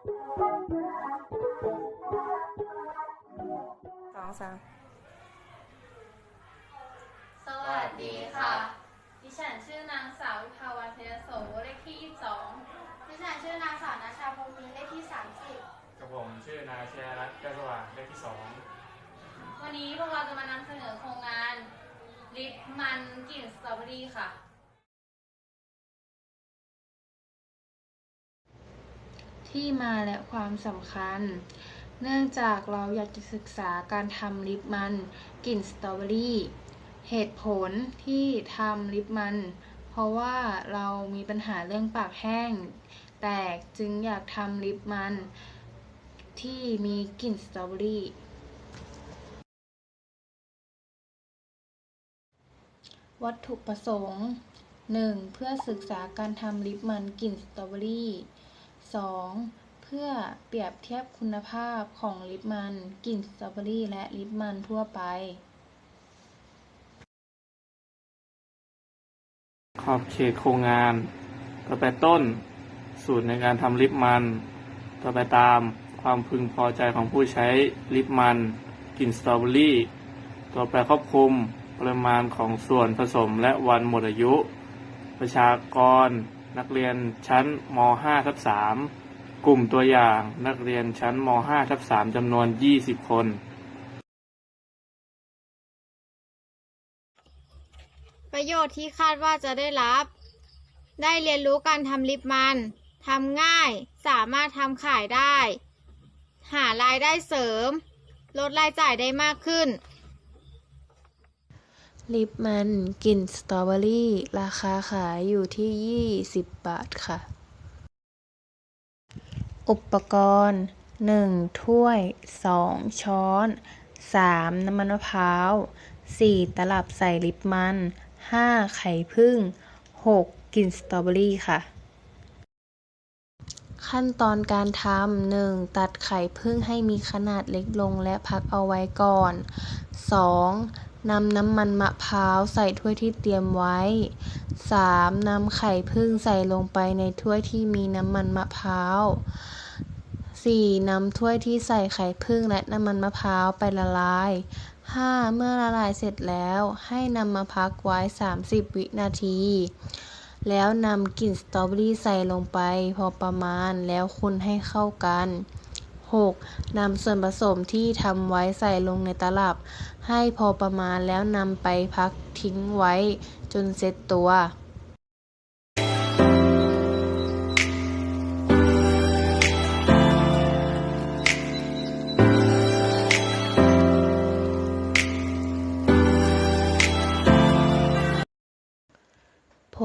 สองสามสวัสดีค่ะ ดิฉันชื่อนางสาววิภาวันเทยโสเลขที่ 22 ดิฉันชื่อนางสาวนาชาพงศ์มีเลขที่กับผมชื่อนายเชียรัตน์แก้วสว่างเลขที่สองวันนี้พวกเราจะมานำเสนอโครงงานลิปมันกลิ่นสตรอเบอรี่ค่ะ ที่มาและความสำคัญ เนื่องจากเราอยากจะศึกษาการทำลิปมันกลิ่นสตรอเบอรี่ เหตุผลที่ทำลิปมัน เพราะว่าเรามีปัญหาเรื่องปากแห้ง แตกจึงอยากทำลิปมัน ที่มีกลิ่นสตรอเบอรี่วัตถุประสงค์ 1. เพื่อศึกษาการทำลิปมันกลิ่นสตรอเบอรี่ 2. เพื่อเปรียบเทียบคุณภาพของลิปมันกลิ่นสตรอเบอรี่และลิปมันทั่วไป ขอบเขตโครงงานต่อไปต้น สูตรในการทำลิปมันต่อไปตามความพึงพอใจของผู้ใช้ลิปมันกลิ่นสตรอเบอรี่ต่อไปครอบคลุมปริมาณของส่วนผสมและวันหมดอายุ ประชากร นักเรียนชั้นม .5 ทับ3กลุ่มตัวอย่าง นักเรียนชั้นม .5 ทับ3จำนวน 20 คน ประโยชน์ที่คาดว่าจะได้รับ ได้เรียนรู้การทำลิปมันทำง่าย สามารถทำขายได้ หารายได้เสริม ลดรายจ่ายได้มากขึ้น ลิปมันกลิ่นสตรอเบอรี่ ราคาขายอยู่ที่ 20 บาทค่ะ อุปกรณ์ 1. ถ้วย 2. ช้อน 3. น้ำมันมะพร้าว 4. ตลับใส่ลิปมัน 5. ไข่ผึ้ง 6. กลิ่นสตรอเบอรี่ค่ะ ขั้นตอนการทำ 1. ตัดไข่ผึ้งให้มีขนาดเล็กลงและพักเอาไว้ก่อน 2. นำน้ำมันมะพร้าวใส่ถ้วยที่เตรียมไว้ 3. นำไข่ผึ้งใส่ลงไปในถ้วยที่มีน้ำมันมะพร้าว 4. นำถ้วยที่ใส่ไข่ผึ้งและน้ำมันมะพร้าวไปละลาย 5. เมื่อละลายเสร็จแล้ว ให้นำมาพักไว้ 30 วินาที แล้วนำกลิ่นสตรอเบอรี่ใส่ลงไปพอประมาณแล้วคนให้เข้ากัน 6. นำส่วนผสมที่ทำไว้ใส่ลงในตลับ ให้พอประมาณแล้วนำไปพักทิ้งไว้จนเซ็ตตัว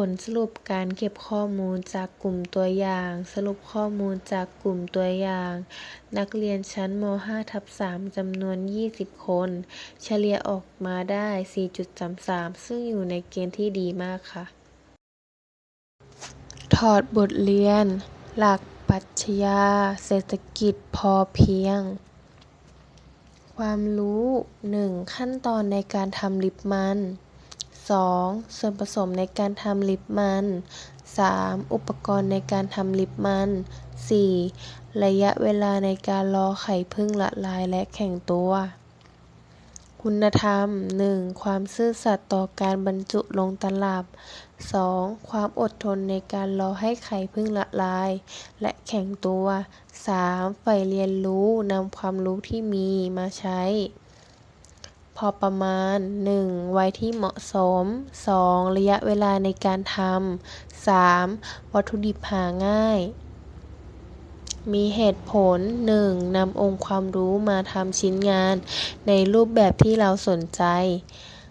ลสรุปการเก็บข้อมูลจากกลุ่มตัวอย่าง สรุปข้อมูลจากกลุ่มตัวอย่าง นักเรียนชั้นม .5 ทับ3จำนวน 20 คน เฉลี่ยออกมาได้ 4.33 ซึ่งอยู่ในเกณฑ์ที่ดีมากค่ะ ถอดบทเรียน หลักปรัชญา เศรษฐกิจพอเพียง ความรู้ 1. ขั้นตอนในการทำลิปมัน 2. ส่วนผสมในการทำลิปมัน 3. อุปกรณ์ในการทำลิปมัน 4. ระยะเวลาในการรอไข่ผึ้งละลายและแข็งตัว คุณธรรม 1. ความซื่อสัตย์ต่อการบรรจุลงตลับ 2. ความอดทนในการรอให้ไข่ผึ้งละลาย และแข็งตัว 3. ใฝ่เรียนรู้นำความรู้ที่มีมาใช้ พอประมาณ 1. ไว้ที่เหมาะสม 2. ระยะเวลาในการทำ 3. วัตถุดิบหาง่าย มีเหตุผล 1. นำองค์ความรู้มาทำชิ้นงาน ในรูปแบบที่เราสนใจ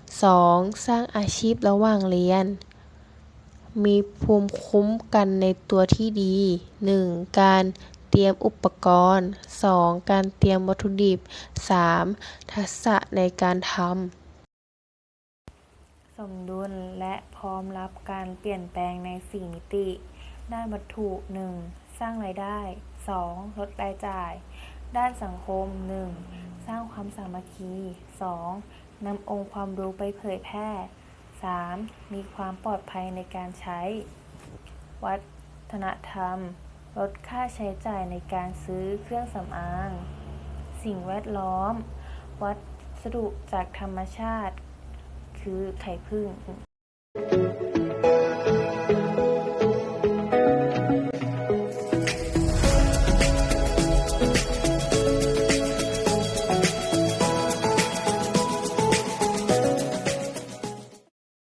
2. สร้างอาชีพระหว่างเรียน มีภูมิคุ้มกันในตัวที่ดี 1. การ ตรียมอุปกรณ์ 2. การเตรียมวัตถุดิบ 3. ทักษะในการทำ สมดุลและพร้อมรับการเปลี่ยนแปลงในสี่มิติ ด้านวัตถุ 1. สร้างรายได้ 2. ลดรายจ่าย ด้านสังคม 1. สร้างความสามัคคี 2. นำองค์ความรู้ไปเผยแพร่ 3. มีความปลอดภัยในการใช้ วัฒนธรรม ลดค่าใช้จ่ายในการซื้อเครื่องสำอาง สิ่งแวดล้อม วัสดุจากธรรมชาติ คือไข่ผึ้ง